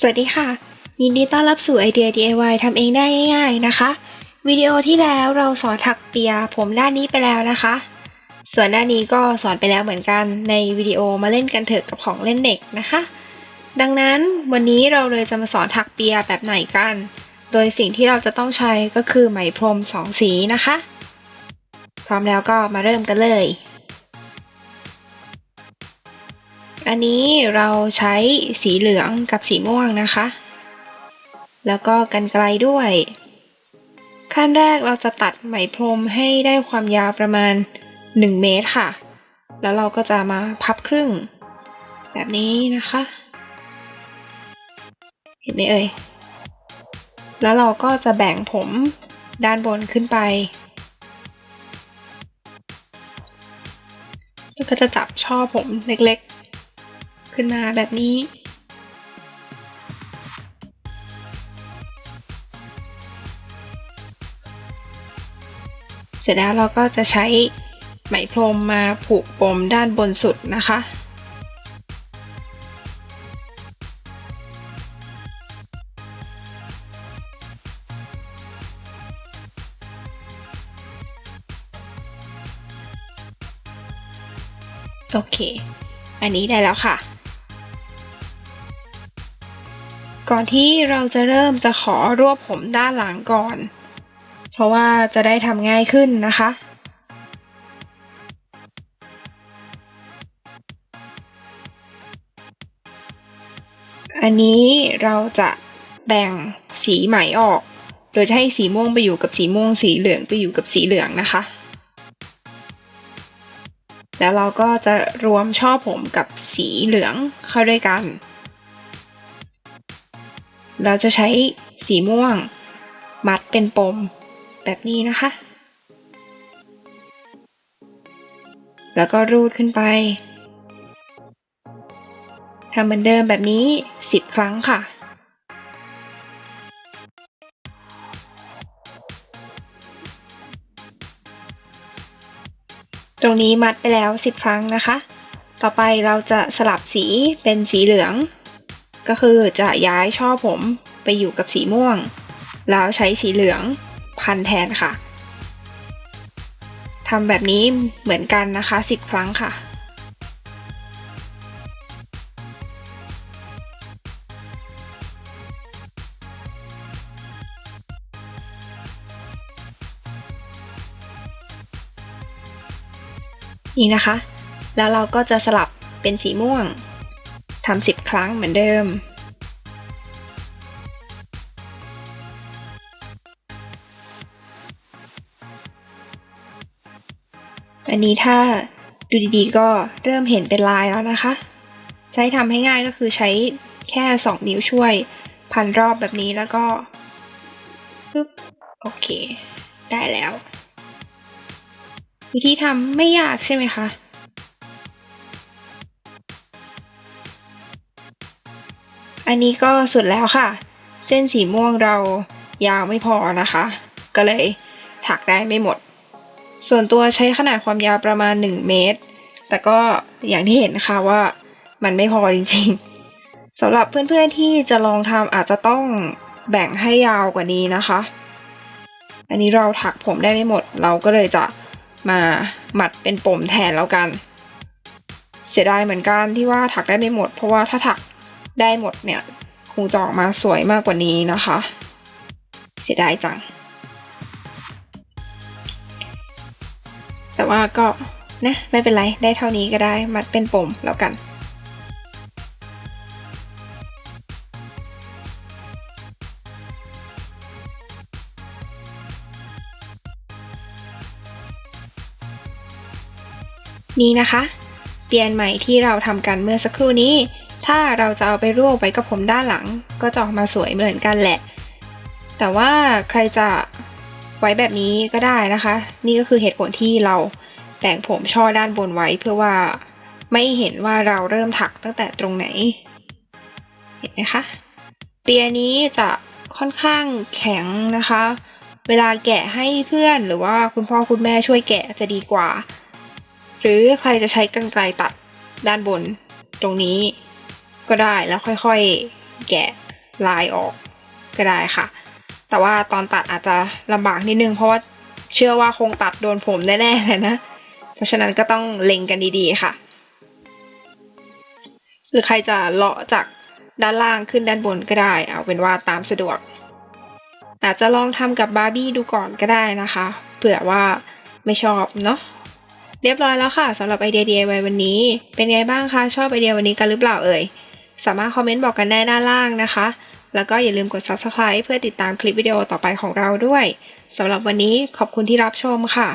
สวัสดีค่ะ ยินดีต้อนรับสู่ไอเดีย DIY ทำเองได้ง่าย ๆนะคะ วิดีโอที่แล้วเราสอนถักเปียผมด้านนี้ไปแล้วนะคะ ส่วนด้านนี้ก็สอนไปแล้วเหมือนกันในวิดีโอมาเล่นกันเถอะกับของเล่นเด็กนะคะ ดังนั้นวันนี้เราเลยจะมาสอนถักเปียแบบไหนกัน โดยสิ่งที่เราจะต้องใช้ก็คือไหมพรมสองสีนะคะ พร้อมแล้วก็มาเริ่มกันเลย อันนี้เราใช้สีเหลืองกับสีม่วงนะคะ แล้วก็กันไกลด้วย ขั้นแรกเราจะตัดไหมพรมให้ได้ความยาวประมาณ 1 เมตรค่ะ แล้วเราก็จะมาพับครึ่ง แบบนี้นะคะ เห็นไหมเอ่ย แล้วเราก็จะแบ่งผมด้านบนขึ้นไปแล้วก็จะจับช่อผมเล็กๆ ขึ้นมาแบบนี้ เสร็จแล้วเราก็จะใช้ไหมพรมมาผูกปมด้านบนสุดนะคะ โอเค อันนี้ได้แล้วค่ะ ก่อนที่เราจะเริ่มจะขอรวบผมด้านหลังก่อน เพราะว่าจะได้ทำง่ายขึ้นนะคะอันนี้เราจะแบ่งสีไหมออก โดยจะให้สีม่วงไปอยู่กับสีม่วง สีเหลืองไปอยู่กับสีเหลืองนะคะ แล้วเราก็จะรวมช่อผมกับสีเหลืองเข้าด้วยกัน เราจะใช้สีม่วง มัดเป็นปมแบบนี้นะคะ แล้วก็รูดขึ้นไปทำเหมือนเดิมแบบนี้ 10 ครั้งค่ะตรงนี้มัดไปแล้ว 10 ครั้งนะคะ ต่อไปเราจะสลับสีเป็นสีเหลือง ก็คือจะย้ายช่อผมไปอยู่กับสีม่วง แล้วใช้สีเหลืองพันแทนค่ะทำแบบนี้เหมือนกันนะคะ 10 ครั้งค่ะนี่นะคะ แล้วเราก็จะสลับเป็นสีม่วง ทำสิบครั้งเหมือนเดิม อันนี้ถ้าดูดีๆ ก็เริ่มเห็นเป็นลายแล้วนะคะ ใช้ทำให้ง่ายก็คือใช้แค่ 2 นิ้วช่วยพันรอบแบบนี้แล้วก็ปึ๊บโอเค ได้แล้ว วิธีทำไม่ยากใช่ไหมคะ อันนี้ก็สุดแล้วค่ะ เส้นสีม่วงเรายาวไม่พอนะคะ ก็เลยถักได้ไม่หมด ส่วนตัวใช้ขนาดความยาวประมาณ 1 เมตร แต่ก็อย่างที่เห็นนะคะว่ามันไม่พอจริงๆสำหรับเพื่อนๆที่จะลองทำอาจจะต้องแบ่งให้ยาวกว่านี้นะคะ อันนี้เราถักผมได้ไม่หมด เราก็เลยจะมาหมัดเป็นปมแทนแล้วกัน เสียดายเหมือนกันที่ว่าถักได้ไม่หมด เพราะว่าถ้าถัก ได้หมดเนี่ยคงจะออกมาสวยมากกว่านี้นะคะ เสียดายจัง แต่ว่าก็นะไม่เป็นไรได้เท่านี้ก็ได้มัดเป็นปมแล้วกันนี่นะคะเปลี่ยนใหม่ที่เราทำกันเมื่อสักครู่นี้ ถ้าเราจะเอาไปรวบไว้กับผมด้านหลัง ก็จะออกมาสวยเหมือนกันแหละ แต่ว่าใครจะไว้แบบนี้ก็ได้นะคะ นี่ก็คือเหตุผลที่เราแบ่งผมช่อด้านบนไว้เพื่อว่าไม่เห็นว่าเราเริ่มถักตั้งแต่ตรงไหน เห็นไหมคะ เปียนี้จะค่อนข้างแข็งนะคะ เวลาแกะให้เพื่อนหรือว่าคุณพ่อคุณแม่ช่วยแกะจะดีกว่า หรือใครจะใช้กรรไกรตัดด้านบนตรงนี้ ก็ได้แล้วค่อยๆแกะลายออกก็ได้ค่ะ แต่ว่าตอนตัดอาจจะลำบากนิดนึง เพราะว่าเชื่อว่าคงตัดโดนผมแน่ๆเลยนะ เพราะฉะนั้นก็ต้องเล็งกันดีๆค่ะ หรือใครจะเลาะจากด้านล่างขึ้นด้านบนก็ได้ เอาเป็นว่าตามสะดวก อาจจะลองทำกับบาร์บี้ดูก่อนก็ได้นะคะเผื่อว่าไม่ชอบเนาะเรียบร้อยแล้วค่ะสำหรับไอเดีย DIY วันนี้ เป็นไงบ้างคะชอบไอเดียวันนี้กันหรือเปล่าเอ่ย สามารถคอมเมนต์บอกกันได้ด้านล่างนะคะ แล้วก็อย่าลืมกด subscribe เพื่อติดตามคลิปวิดีโอต่อไปของเราด้วยสำหรับวันนี้ขอบคุณที่รับชมค่ะ